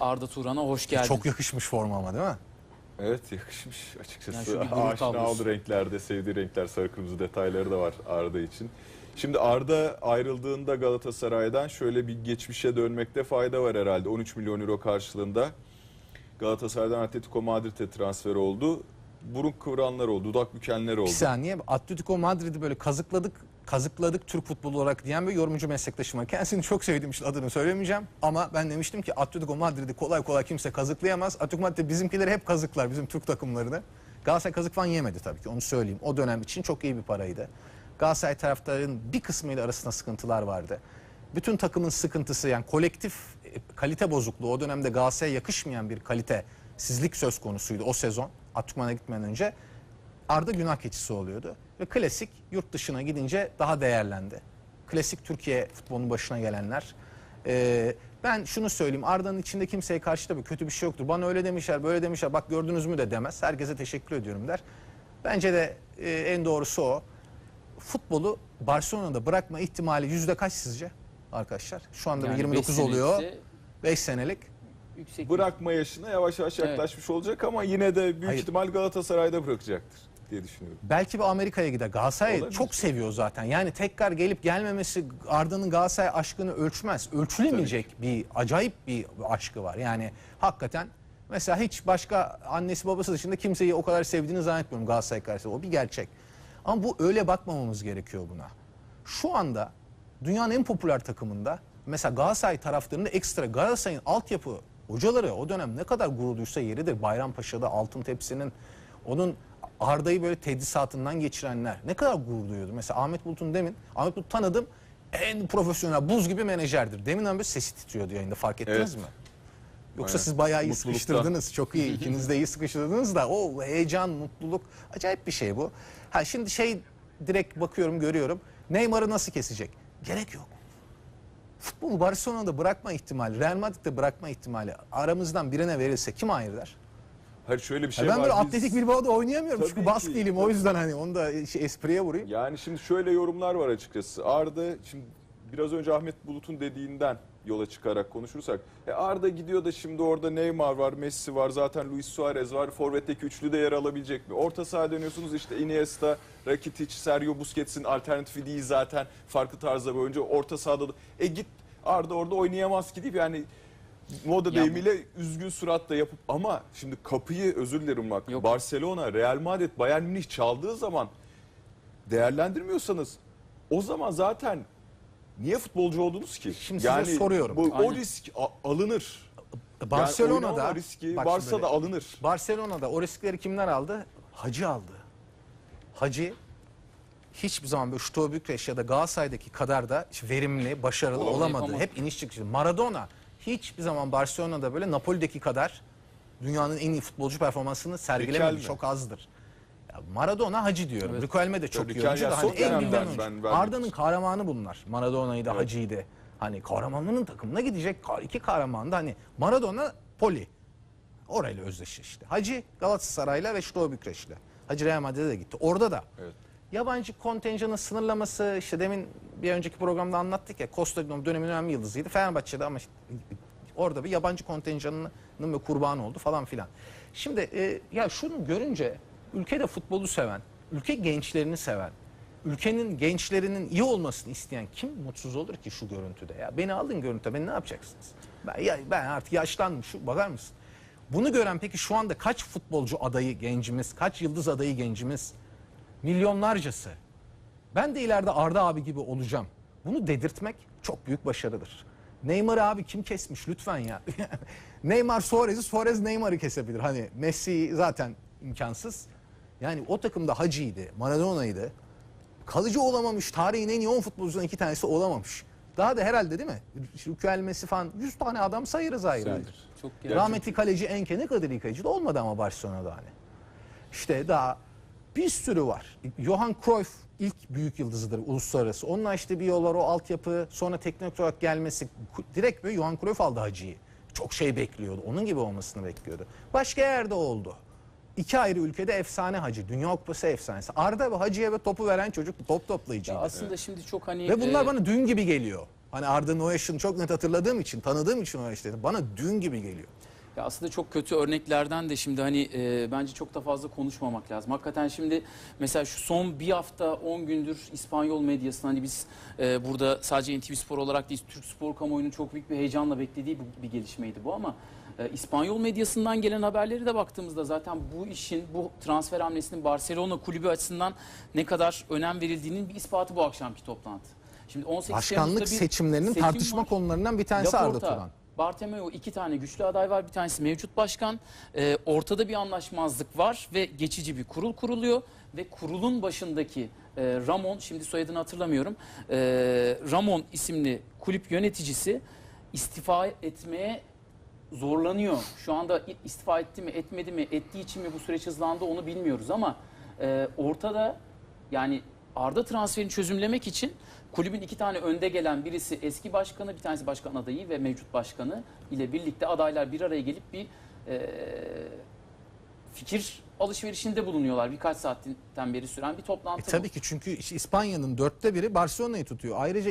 Arda Turan'a hoş geldin. Çok yakışmış forma ama değil mi? Evet yakışmış açıkçası. Yani Aşina tablosu. oldu renklerde, sevdiği renkler, sarı kırmızı detayları da var Arda için. Şimdi Arda ayrıldığında Galatasaray'dan şöyle bir geçmişe dönmekte fayda var herhalde. 13 milyon euro karşılığında Galatasaray'dan Atletico Madrid'e transfer oldu. Burun kıvranlar oldu, dudak bükenler oldu. Bir saniye Atletico Madrid'i böyle kazıkladık kazıkladık Türk futbolu olarak diyen bir yorumcu meslektaşım var. Kendisini çok sevdiğim için adını söylemeyeceğim. Ama ben demiştim ki Atletico Madrid'i kolay kolay kimse kazıklayamaz. Atletico Madrid bizimkileri hep kazıklar bizim Türk takımlarını. Galatasaray kazık falan yemedi tabii ki onu söyleyeyim. O dönem için çok iyi bir paraydı. Galatasaray taraftarının bir kısmıyla arasında sıkıntılar vardı. Bütün takımın sıkıntısı yani kolektif e, kalite bozukluğu o dönemde Galatasaray'a yakışmayan bir kalitesizlik söz konusuydu o sezon. Madrid'e gitmeden önce Arda günah keçisi oluyordu. Ve klasik yurt dışına gidince daha değerlendi. Klasik Türkiye futbolunun başına gelenler. Ee, ben şunu söyleyeyim Arda'nın içinde kimseye karşı tabii kötü bir şey yoktur. Bana öyle demişler böyle demişler bak gördünüz mü de demez. Herkese teşekkür ediyorum der. Bence de e, en doğrusu o. Futbolu Barcelona'da bırakma ihtimali yüzde kaç sizce arkadaşlar? Şu anda Yani 29 beş oluyor. senesi 5 senelik. Yüksek Bırakma yaşına yavaş yavaş Evet. yaklaşmış olacak ama yine de büyük Hayır. ihtimal Galatasaray'da bırakacaktır diye düşünüyorum. Belki bir Amerika'ya gider. Galatasaray Olabilir. çok seviyor zaten. Yani tekrar gelip gelmemesi Arda'nın Galatasaray aşkını ölçmez. Ölçülemeyecek bir acayip bir aşkı var. Yani hakikaten mesela hiç başka annesi babası dışında kimseyi o kadar sevdiğini zannetmiyorum Galatasaray karşısında. O bir gerçek. Ama bu öyle bakmamamız gerekiyor buna. Şu anda dünyanın en popüler takımında mesela Galatasaray taraftarında ekstra Galatasaray'ın altyapı hocaları o dönem ne kadar gurur duysa yeridir. Bayrampaşa'da Altın Tepsi'nin onun Arda'yı böyle tedrisatından geçirenler ne kadar gurur duyuyordu. Mesela Ahmet Bulut'un demin Ahmet Bulut tanıdım en profesyonel buz gibi menajerdir. Demin böyle sesi titriyordu yayında fark ettiniz Evet. mi? Yoksa Aynen. siz bayağı iyi Mutluluktan. sıkıştırdınız. Çok iyi. İkiniz de iyi sıkıştırdınız da o heyecan, mutluluk acayip bir şey bu. Ha şimdi şey direkt bakıyorum, görüyorum. Neymar'ı nasıl kesecek? Gerek yok. Futbolu Barcelona'da bırakma ihtimali, Real Madrid'de bırakma ihtimali aramızdan birine verilse kim hayır der? Hayır şöyle bir Ya şey ben var. böyle biz- Atletik Bilbao'da oynayamıyorum çünkü Tabii bask ki, değilim o yüzden hani onu da şey, espriye vurayım. Yani şimdi şöyle yorumlar var açıkçası. Arda şimdi biraz önce Ahmet Bulut'un dediğinden yola çıkarak konuşursak. E Arda gidiyor da şimdi orada Neymar var, Messi var, zaten Luis Suarez var. Forvet'teki üçlü de yer alabilecek mi? Orta saha dönüyorsunuz işte Iniesta, Rakitic, Sergio Busquets'in alternatifi değil zaten. Farklı tarzda bir oyuncu. Orta sahada da e git Arda orada oynayamaz ki deyip yani moda Ya deyimiyle üzgün suratla yapıp ama şimdi kapıyı özür dilerim bak Yok. Barcelona, Real Madrid, Bayern Münih çaldığı zaman değerlendirmiyorsanız o zaman zaten niye futbolcu oldunuz ki? Şimdi size soruyorum. Bu, o risk alınır. Yani Barcelona'da oynamama riski bak varsa şimdi da böyle, alınır. Barcelona'da o riskleri kimler aldı? Hacı aldı. Hacı hiçbir zaman böyle Stuttgart Bükreş ya da Galatasaray'daki kadar da verimli, başarılı Olamadı, olamadı. yapamadı. Hep iniş çıkışı. Maradona hiçbir zaman Barcelona'da böyle Napoli'deki kadar dünyanın en iyi futbolcu performansını sergilemedi. Çok azdır. Maradona Hacı diyorum. Evet. Riquelme de çok Tabii iyi oyuncu Riquelme da hani en bilinen oyuncu. Arda'nın kahramanı bunlar. Maradona'yı da Evet. Hacı'yı da. Hani kahramanlığının takımına gidecek iki kahraman da hani Maradona Poli. Orayla özdeşleşti. işte. Hacı Galatasaray'la ve Şto Bükreş'le. Hacı Real Madrid'e de gitti. Orada da Evet. yabancı kontenjanın sınırlaması işte demin bir önceki programda anlattık ya Costa dönemin önemli yıldızıydı. Fenerbahçe'de ama işte orada bir yabancı kontenjanının kurbanı oldu falan filan. Şimdi e, ya şunu görünce ülkede futbolu seven, ülke gençlerini seven, ülkenin gençlerinin iyi olmasını isteyen kim mutsuz olur ki şu görüntüde ya? Beni alın görüntüde ben ne yapacaksınız? Ben, ya, ben artık yaşlanmışım bakar mısın? Bunu gören peki şu anda kaç futbolcu adayı gencimiz, kaç yıldız adayı gencimiz? Milyonlarcası. Ben de ileride Arda abi gibi olacağım. Bunu dedirtmek çok büyük başarıdır. Neymar abi kim kesmiş lütfen ya. Neymar Suarez'i, Suarez Neymar'ı kesebilir. Hani Messi zaten imkansız. Yani o takımda Hacı'ydı, Maradona'ydı. Kalıcı olamamış. Tarihin en iyi 10 futbolcusundan iki tanesi olamamış. Daha da herhalde değil mi? Rükel Messi falan 100 tane adam sayarız ayrı ayrı. Çok Rahmetli kaleci Enke ne kadar kaleci de olmadı ama Barcelona'da hani. İşte daha bir sürü var. Johan Cruyff ilk büyük yıldızıdır uluslararası. Onunla işte bir yol var o altyapı sonra teknik olarak gelmesi. Direkt böyle Johan Cruyff aldı Hacı'yı. Çok şey bekliyordu. Onun gibi olmasını bekliyordu. Başka yerde oldu. İki ayrı ülkede efsane Hacı. Dünya Kupası efsanesi. Arda ve Hacı'ya ve topu veren çocuk top toplayıcıydı. Ya aslında şimdi çok hani Ve bunlar e, bana dün gibi geliyor. Hani Arda'nın o yaşını çok net hatırladığım için, tanıdığım için yaşları bana dün gibi geliyor. Ya aslında çok kötü örneklerden de şimdi hani e, bence çok da fazla konuşmamak lazım. Hakikaten şimdi mesela şu son bir hafta 10 gündür İspanyol medyasında hani biz e, burada sadece NTV Spor olarak değil Türk spor kamuoyunun çok büyük bir heyecanla beklediği bir, bir gelişmeydi bu ama e, İspanyol medyasından gelen haberleri de baktığımızda zaten bu işin bu transfer hamlesinin Barcelona kulübü açısından ne kadar önem verildiğinin bir ispatı bu akşamki toplantı. Şimdi 18 Başkanlık Temmuz'da bir seçimlerinin seçim tartışma var. konularından bir tanesi Arda Turan. Bartomeu iki tane güçlü aday var. Bir tanesi mevcut başkan. Ee, ortada bir anlaşmazlık var ve geçici bir kurul kuruluyor. Ve kurulun başındaki e, Ramon, şimdi soyadını hatırlamıyorum. e, Ramon isimli kulüp yöneticisi istifa etmeye zorlanıyor. Şu anda istifa etti mi, etmedi mi, ettiği için mi bu süreç hızlandı onu bilmiyoruz ama e, ortada yani Arda transferini çözümlemek için kulübün iki tane önde gelen birisi eski başkanı, bir tanesi başkan adayı ve mevcut başkanı ile birlikte adaylar bir araya gelip bir e, fikir alışverişinde bulunuyorlar. Birkaç saatten beri süren bir E toplantı bu. tabii ki çünkü İspanya'nın dörtte biri Barcelona'yı tutuyor. Ayrıca